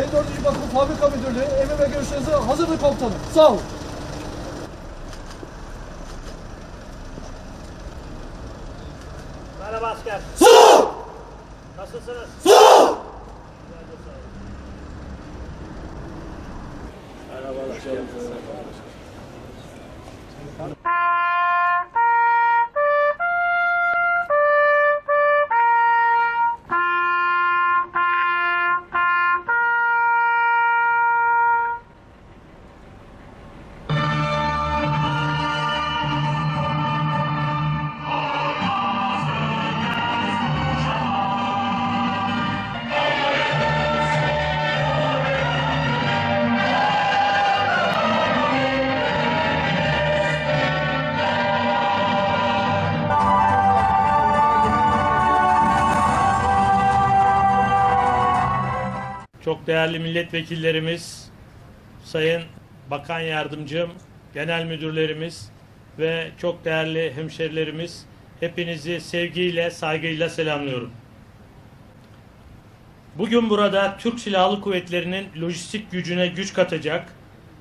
54. Bakım Fabrika Müdürlüğü emir ve görüşlerinize hazırdır komutanım. Sağ olun. Merhaba asker. Nasılsınız? Çok değerli milletvekillerimiz, sayın bakan yardımcım, genel müdürlerimiz ve çok değerli hemşerilerimiz hepinizi sevgiyle, saygıyla selamlıyorum. Bugün burada Türk Silahlı Kuvvetleri'nin lojistik gücüne güç katacak,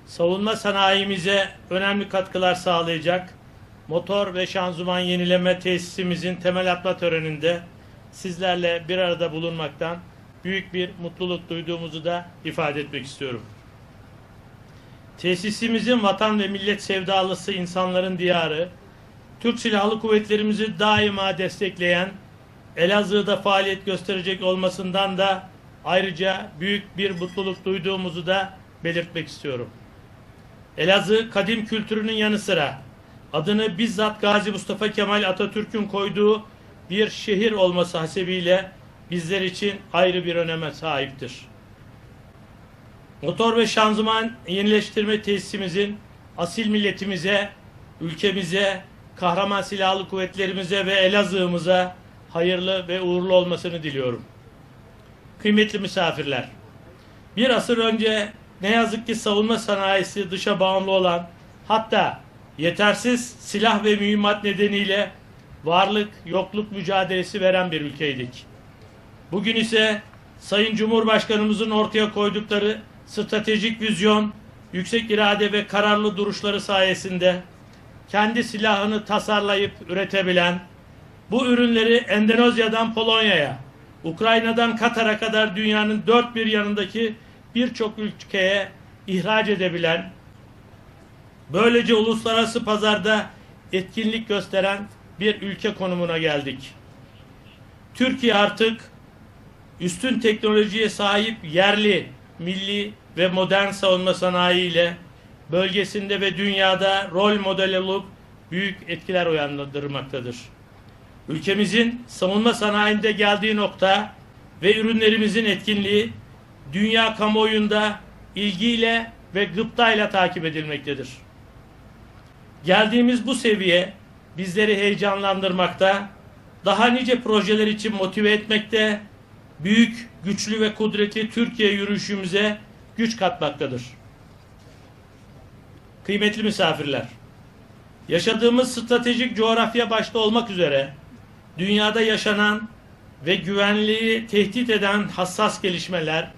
savunma sanayimize önemli katkılar sağlayacak motor ve şanzıman yenileme tesisimizin temel atma töreninde sizlerle bir arada bulunmaktan büyük bir mutluluk duyduğumuzu da ifade etmek istiyorum. Tesisimizin vatan ve millet sevdalısı insanların diyarı, Türk Silahlı Kuvvetlerimizi daima destekleyen, Elazığ'da faaliyet gösterecek olmasından da ayrıca büyük bir mutluluk duyduğumuzu da belirtmek istiyorum. Elazığ kadim kültürünün yanı sıra adını bizzat Gazi Mustafa Kemal Atatürk'ün koyduğu bir şehir olması hasebiyle bizler için ayrı bir öneme sahiptir. Motor ve şanzıman yenileştirme tesisimizin asil milletimize, ülkemize, kahraman silahlı kuvvetlerimize ve Elazığ'ımıza hayırlı ve uğurlu olmasını diliyorum. Kıymetli misafirler, bir asır önce ne yazık ki savunma sanayisi dışa bağımlı olan hatta yetersiz silah ve mühimmat nedeniyle varlık yokluk mücadelesi veren bir ülkeydik. Bugün ise Sayın Cumhurbaşkanımızın ortaya koydukları stratejik vizyon, yüksek irade ve kararlı duruşları sayesinde kendi silahını tasarlayıp üretebilen, bu ürünleri Endonezya'dan Polonya'ya, Ukrayna'dan Katar'a kadar dünyanın dört bir yanındaki birçok ülkeye ihraç edebilen, böylece uluslararası pazarda etkinlik gösteren bir ülke konumuna geldik. Türkiye artık üstün teknolojiye sahip yerli, milli ve modern savunma sanayi ile bölgesinde ve dünyada rol model olup büyük etkiler uyandırmaktadır. Ülkemizin savunma sanayinde geldiği nokta ve ürünlerimizin etkinliği dünya kamuoyunda ilgiyle ve gıptayla takip edilmektedir. Geldiğimiz bu seviye bizleri heyecanlandırmakta, daha nice projeler için motive etmekte, büyük, güçlü ve kudretli Türkiye yürüyüşümüze güç katmaktadır. Kıymetli misafirler, yaşadığımız stratejik coğrafya başta olmak üzere dünyada yaşanan ve güvenliği tehdit eden hassas gelişmeler,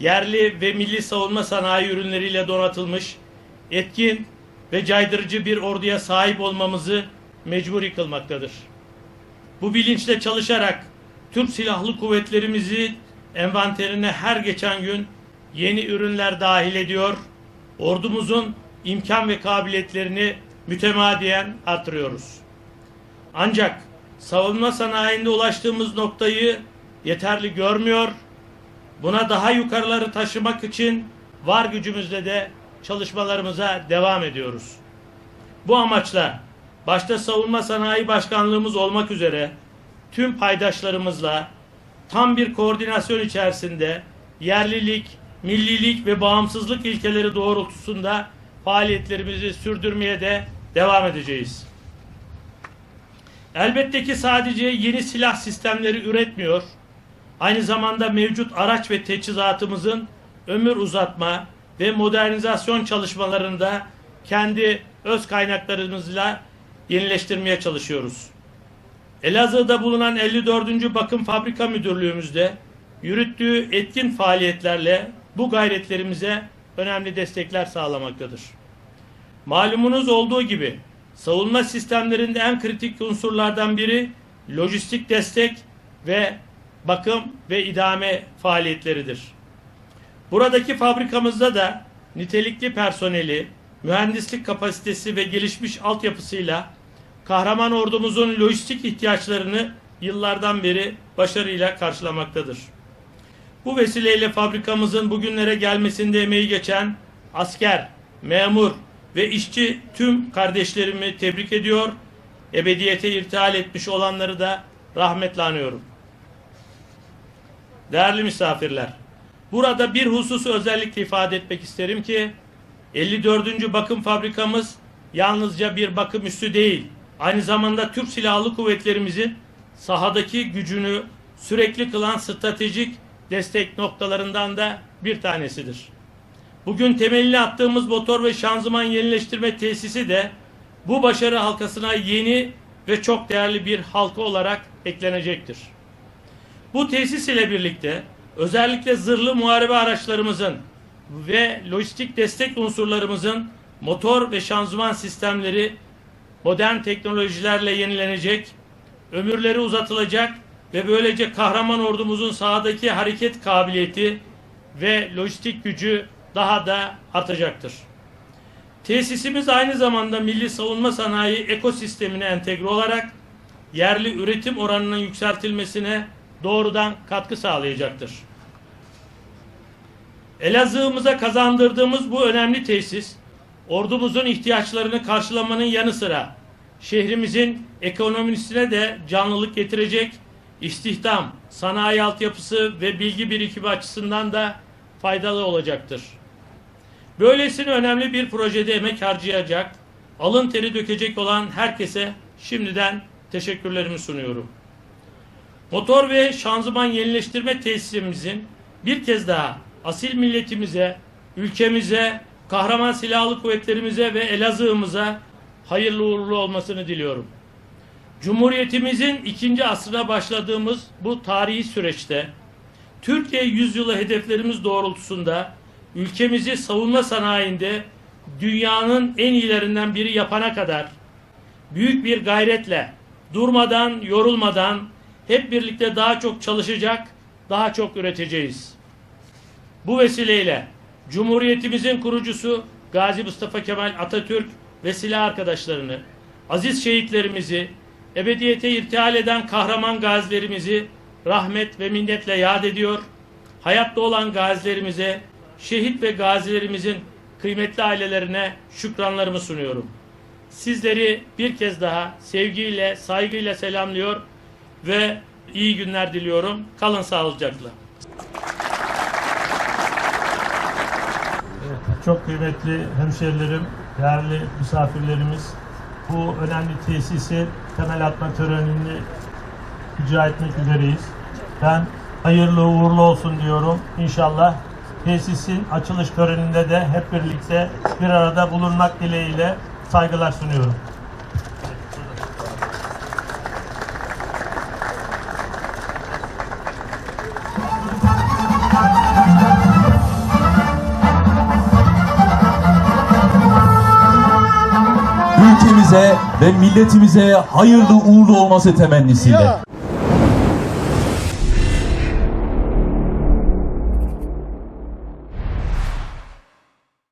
yerli ve milli savunma sanayi ürünleriyle donatılmış etkin ve caydırıcı bir orduya sahip olmamızı mecburi kılmaktadır. Bu bilinçle çalışarak Türk Silahlı Kuvvetlerimizi envanterine her geçen gün yeni ürünler dahil ediyor, ordumuzun imkan ve kabiliyetlerini mütemadiyen artırıyoruz. Ancak savunma sanayinde ulaştığımız noktayı yeterli görmüyor, buna daha yukarıları taşımak için var gücümüzle de çalışmalarımıza devam ediyoruz. Bu amaçla başta Savunma Sanayi Başkanlığımız olmak üzere tüm paydaşlarımızla tam bir koordinasyon içerisinde yerlilik, millilik ve bağımsızlık ilkeleri doğrultusunda faaliyetlerimizi sürdürmeye de devam edeceğiz. Elbette ki sadece yeni silah sistemleri üretmiyor, aynı zamanda mevcut araç ve teçhizatımızın ömür uzatma ve modernizasyon çalışmalarında kendi öz kaynaklarımızla yenileştirmeye çalışıyoruz. Elazığ'da bulunan 54. Bakım Fabrika Müdürlüğümüzde yürüttüğü etkin faaliyetlerle bu gayretlerimize önemli destekler sağlamaktadır. Malumunuz olduğu gibi savunma sistemlerinde en kritik unsurlardan biri lojistik destek ve bakım ve idame faaliyetleridir. Buradaki fabrikamızda da nitelikli personeli, mühendislik kapasitesi ve gelişmiş altyapısıyla kahraman ordumuzun lojistik ihtiyaçlarını yıllardan beri başarıyla karşılamaktadır. Bu vesileyle fabrikamızın bugünlere gelmesinde emeği geçen asker, memur ve işçi tüm kardeşlerimi tebrik ediyor. Ebediyete irtihal etmiş olanları da rahmetle anıyorum. Değerli misafirler, burada bir hususu özellikle ifade etmek isterim ki 54. bakım fabrikamız yalnızca bir bakım üssü değil, aynı zamanda Türk Silahlı Kuvvetlerimizin sahadaki gücünü sürekli kılan stratejik destek noktalarından da bir tanesidir. Bugün temelini attığımız motor ve şanzıman yenileştirme tesisi de bu başarı halkasına yeni ve çok değerli bir halka olarak eklenecektir. Bu tesis ile birlikte özellikle zırhlı muharebe araçlarımızın ve lojistik destek unsurlarımızın motor ve şanzıman sistemleri modern teknolojilerle yenilenecek, ömürleri uzatılacak ve böylece kahraman ordumuzun sahadaki hareket kabiliyeti ve lojistik gücü daha da artacaktır. Tesisimiz aynı zamanda milli savunma sanayi ekosistemine entegre olarak yerli üretim oranının yükseltilmesine doğrudan katkı sağlayacaktır. Elazığ'ımıza kazandırdığımız bu önemli tesis, ordumuzun ihtiyaçlarını karşılamanın yanı sıra şehrimizin ekonomisine de canlılık getirecek, istihdam, sanayi altyapısı ve bilgi birikimi açısından da faydalı olacaktır. Böylesine önemli bir projede emek harcayacak, alın teri dökecek olan herkese şimdiden teşekkürlerimi sunuyorum. Motor ve şanzıman yenileştirme tesisimizin bir kez daha asil milletimize, ülkemize, kahraman silahlı kuvvetlerimize ve Elazığ'ımıza hayırlı uğurlu olmasını diliyorum. Cumhuriyetimizin ikinci asrına başladığımız bu tarihi süreçte Türkiye yüzyılı hedeflerimiz doğrultusunda ülkemizi savunma sanayinde dünyanın en iyilerinden biri yapana kadar büyük bir gayretle durmadan, yorulmadan hep birlikte daha çok çalışacak, daha çok üreteceğiz. Bu vesileyle Cumhuriyetimizin kurucusu Gazi Mustafa Kemal Atatürk ve silah arkadaşlarını, aziz şehitlerimizi, ebediyete irtihal eden kahraman gazilerimizi rahmet ve minnetle yad ediyor. Hayatta olan gazilerimize, şehit ve gazilerimizin kıymetli ailelerine şükranlarımı sunuyorum. Sizleri bir kez daha sevgiyle, saygıyla selamlıyor ve iyi günler diliyorum. Kalın sağlıcakla. Çok kıymetli hemşerilerim, değerli misafirlerimiz, bu önemli tesisi temel atma törenini icra etmek üzereyiz. Ben hayırlı uğurlu olsun diyorum. İnşallah tesisin açılış töreninde de hep birlikte bir arada bulunmak dileğiyle saygılar sunuyorum. Ülkemize ve milletimize hayırlı uğurlu olması temennisiyle.